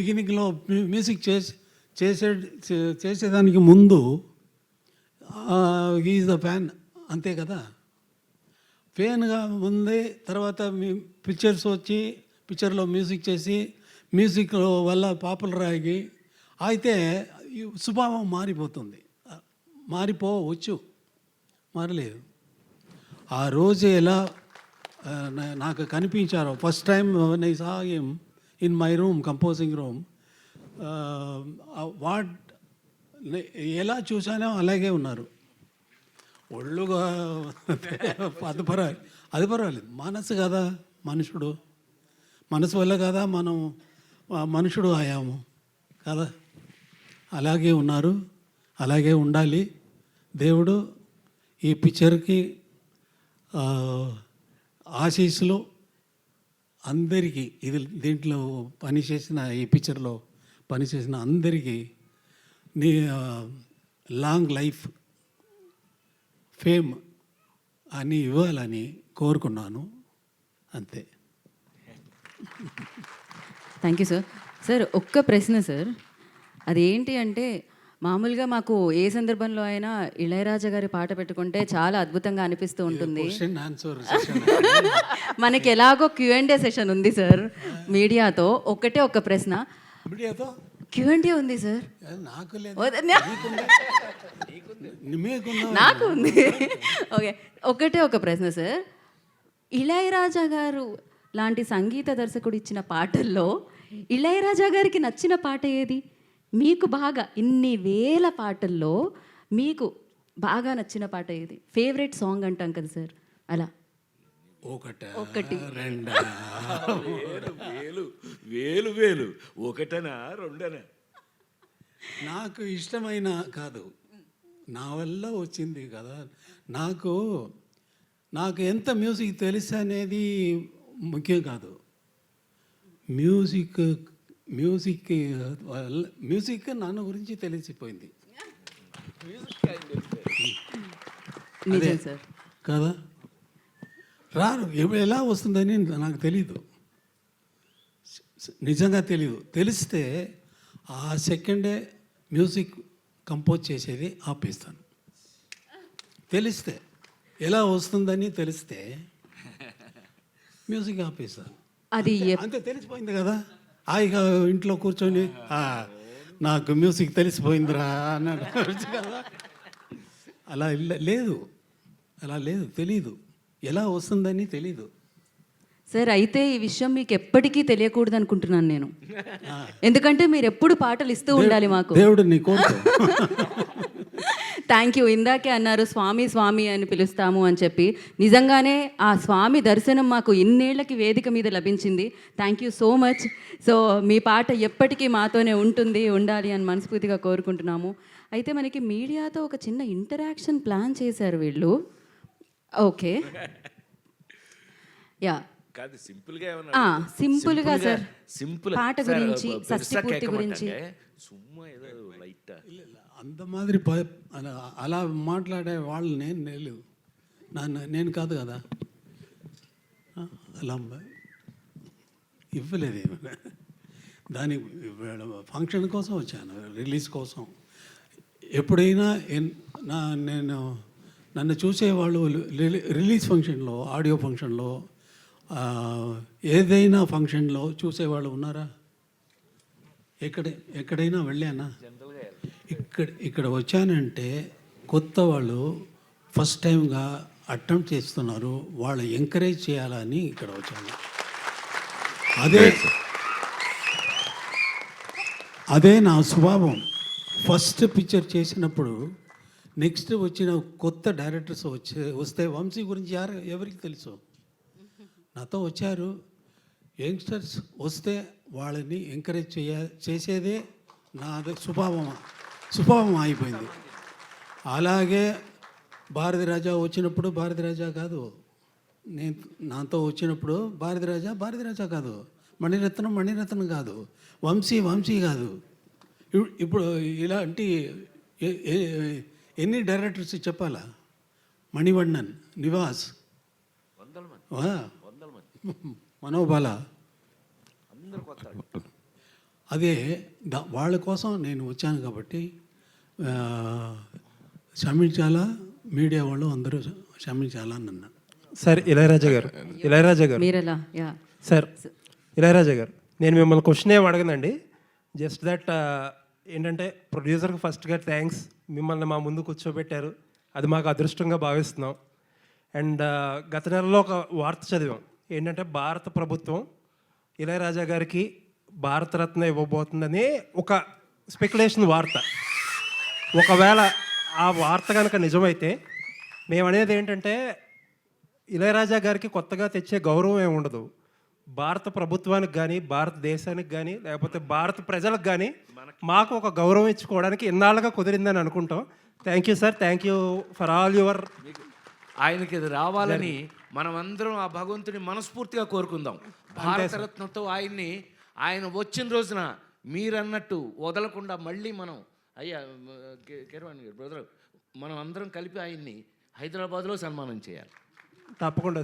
బిగినింగ్లో మ్యూజిక్ చేసి చేసే చే- చేసేదానికి ముందు ఈజ్ ద ఫ్యాన్ అంతే కదా? ఫ్యాన్గా ఉంది తర్వాత పిక్చర్స్ వచ్చి పిక్చర్లో మ్యూజిక్ చేసి మ్యూజిక్ వల్ల పాపులర్ అయ్యి అయితే స్వభావం మారిపోతుంది. మారిపోవచ్చు. మారలేదు. ఆ రోజు ఎలా నా- నాకు కనిపించారో first time I saw in my room composing room what ఎలా చూసానో అలాగే ఉన్నారు. ఒళ్ళుగా అది పర్వాలేదు అది పర్వాలేదు. మనసు కదా మనుషుడు. మనసు వల్ల కదా మనం మనుషుడు అయ్యాము. కదా? అలాగే ఉన్నారు అలాగే ఉండాలి. దేవుడు ఈ పిక్చర్కి ఆశీస్సులు అందరికీ ఇది దీంట్లో పనిచేసిన ఈ పిక్చర్లో పనిచేసిన అందరికీ నీ లాంగ్ లైఫ్ ఫేమ్ అని ఇవ్వాలని కోరుకున్నాను. అంతే. థ్యాంక్ యూ సార్ సార్ ఒక్క ప్రశ్న సార్ అదేంటి అంటే మామూలుగా మాకు ఏ సందర్భంలో అయినా ఇళయరాజా గారి పాట పెట్టుకుంటే చాలా అద్భుతంగా అనిపిస్తూ ఉంటుంది. మనకి ఎలాగో క్యూ అండ్? ఏ సెషన్ ఉంది సార్ మీడియాతో ఒకటే ఒక ప్రశ్న. క్యూ అండ్ ఉంది సార్ నాకు ఉంది. ఓకే ఒకటే ఒక ప్రశ్న సార్ ఇళయరాజా గారు లాంటి సంగీత దర్శకుడు ఇచ్చిన పాటల్లో ఇళయరాజా గారికి నచ్చిన పాట ఏది? మీకు బాగా ఇన్ని వేల పాటల్లో మీకు బాగా నచ్చిన పాట ఏది? ఫేవరెట్ సాంగ్ అంటాం కదా సార్. అలా. ఒకట ఒకటి. రెండా? వేలు వేలు వేలు వేలు. ఒకటనా రెండనా? నాకు ఇష్టమైన కాదు. నా వల్ల వచ్చింది కదా. నాకు నాకు ఎంత మ్యూజిక్ తెలుసు అనేది ముఖ్యం కాదు. మ్యూజిక్ మ్యూజిక్ మ్యూజిక్ నాన్న గురించి తెలిసిపోయింది. కదా? ఎప్పుడు ఎలా వస్తుందని నాకు తెలీదు. నిజంగా తెలియదు తెలిస్తే ఆ సెకండే మ్యూజిక్ కంపోజ్ చేసేది ఆపేస్తాను. తెలిస్తే ఎలా వస్తుందని తెలిస్తే మ్యూజిక్ ఆపేస్తాను. అది అంతే తెలిసిపోయింది కదా? హాయిగా ఇంట్లో కూర్చొని "ఆ, నాకు మ్యూజిక్ తెలిసిపోయిందిరా అన్నాడు. కదా అలా లేదు. అలా లేదు తెలీదు. ఎలా వస్తుందని తెలీదు. సార్ అయితే ఈ విషయం మీకు ఎప్పటికీ తెలియకూడదు అనుకుంటున్నాను నేను ఎందుకంటే మీరు ఎప్పుడు పాటలు ఇస్తూ ఉండాలి మాకు. దేవుడు నీ కోరుకో. Thank you. ఇందాకే అన్నారు స్వామి స్వామి అని పిలుస్తాము అని చెప్పి. నిజంగానే ఆ స్వామి దర్శనం మాకు ఇన్నేళ్ళకి వేదిక మీద లభించింది. Thank you so much. So మీ పాట ఎప్పటికీ మాతోనే ఉంటుంది ఉండాలి అని మనస్ఫూర్తిగా కోరుకుంటున్నాము. అయితే మనకి మీడియాతో ఒక చిన్న ఇంటరాక్షన్ ప్లాన్ చేశారు వీళ్ళు. ఓకే. యా. కాదు సింపుల్గా ఏమన్నా? సింపుల్గా సార్. సింపుల్ పాట గురించి, పెరుసా షష్ఠి పూర్తి కేకమంటే గురించి. సుమ్మా ఏదో లైట్ అంత మాదిరి ప- అలా అలా మాట్లాడే వాళ్ళు నేను లేదు నన్ను నేను కాదు కదా అలా ఇవ్వలేదు ఏమీ. దానికి ఫంక్షన్ కోసం వచ్చాను రిలీజ్ కోసం ఎప్పుడైనా నా నేను నన్ను చూసేవాళ్ళు రిలీ- రిలీజ్ ఫంక్షన్లో ఆడియో ఫంక్షన్లో ఏదైనా ఫంక్షన్లో చూసేవాళ్ళు ఉన్నారా? ఎక్కడ ఎక్కడైనా వెళ్ళానా? ఇక్కడ ఇక్కడ వచ్చానంటే కొత్త వాళ్ళు ఫస్ట్ టైంగా అటెంప్ట్ చేస్తున్నారు వాళ్ళు ఎంకరేజ్ చేయాలని ఇక్కడ వచ్చాను. అదే అదే నా స్వభావం. ఫస్ట్ పిక్చర్ చేసినప్పుడు నెక్స్ట్ వచ్చిన కొత్త డైరెక్టర్స్ వచ్చే వస్తే వంశీ గురించి యారు ఎవరికి తెలుసు? నాతో వచ్చారు. యంగ్స్టర్స్ వస్తే వాళ్ళని ఎంకరేజ్ చేయ చేసేదే నా స్వభావం. స్వభావం అయిపోయింది అలాగే భారతి రాజా వచ్చినప్పుడు భారతి రాజా కాదు. నేను నాతో వచ్చినప్పుడు భారతి రాజా భారతి రాజా కాదు. మణిరత్నం మణిరత్నం కాదు. వంశీ వంశీ కాదు. ఇప్- ఇప్పుడు ఇలాంటి ఎన్ని డైరెక్టర్స్ చెప్పాలా? మణివണ്ണన్ నివాస్. మనోబాల. అదే వాళ్ళ కోసం నేను వచ్చాను కాబట్టి ఆ, క్షమించాలా? మీడియా వాళ్ళు అందరూ క్షమించాలా అని అన్నా. సార్ ఇళయరాజా గారు ఇళయరాజా గారు. సార్ ఇళయరాజా గారు నేను మిమ్మల్ని క్వశ్చన్ ఏం అడగనండి. జస్ట్ దట్ ఏంటంటే ప్రొడ్యూసర్కి ఫస్ట్గా థ్యాంక్స్ మిమ్మల్ని మా ముందు కూర్చోబెట్టారు. అది మాకు అదృష్టంగా భావిస్తున్నాం. అండ్ గత నెలలో ఒక వార్త చదివాం. ఏంటంటే భారత ప్రభుత్వం ఇళయరాజా గారికి భారతరత్న ఇవ్వబోతుందని ఒక స్పెక్యులేషన్ వార్త. ఒకవేళ ఆ వార్త కనుక నిజమైతే మేము అనేది ఏంటంటే ఇళయరాజా గారికి కొత్తగా తెచ్చే గౌరవం ఏమి ఉండదు. భారత ప్రభుత్వానికి కానీ భారతదేశానికి కానీ లేకపోతే భారత ప్రజలకు కానీ మాకు ఒక గౌరవం ఇచ్చుకోవడానికి ఇన్నాళ్ళుగా కుదిరిందని అనుకుంటాం. Thank you sir thank you for all your ఆయనకి ఇది రావాలని మనం అందరం ఆ భగవంతుని మనస్ఫూర్తిగా కోరుకుందాం. భారతరత్నతో ఆయన్ని ఆయన వచ్చిన రోజున మీరన్నట్టు వదలకుండా మళ్ళీ మనం అయ్యా కేరవాణి గారు బ్రదర్ మనం అందరం కలిపి ఆయన్ని హైదరాబాద్లో సన్మానం చేయాలి. తప్పకుండా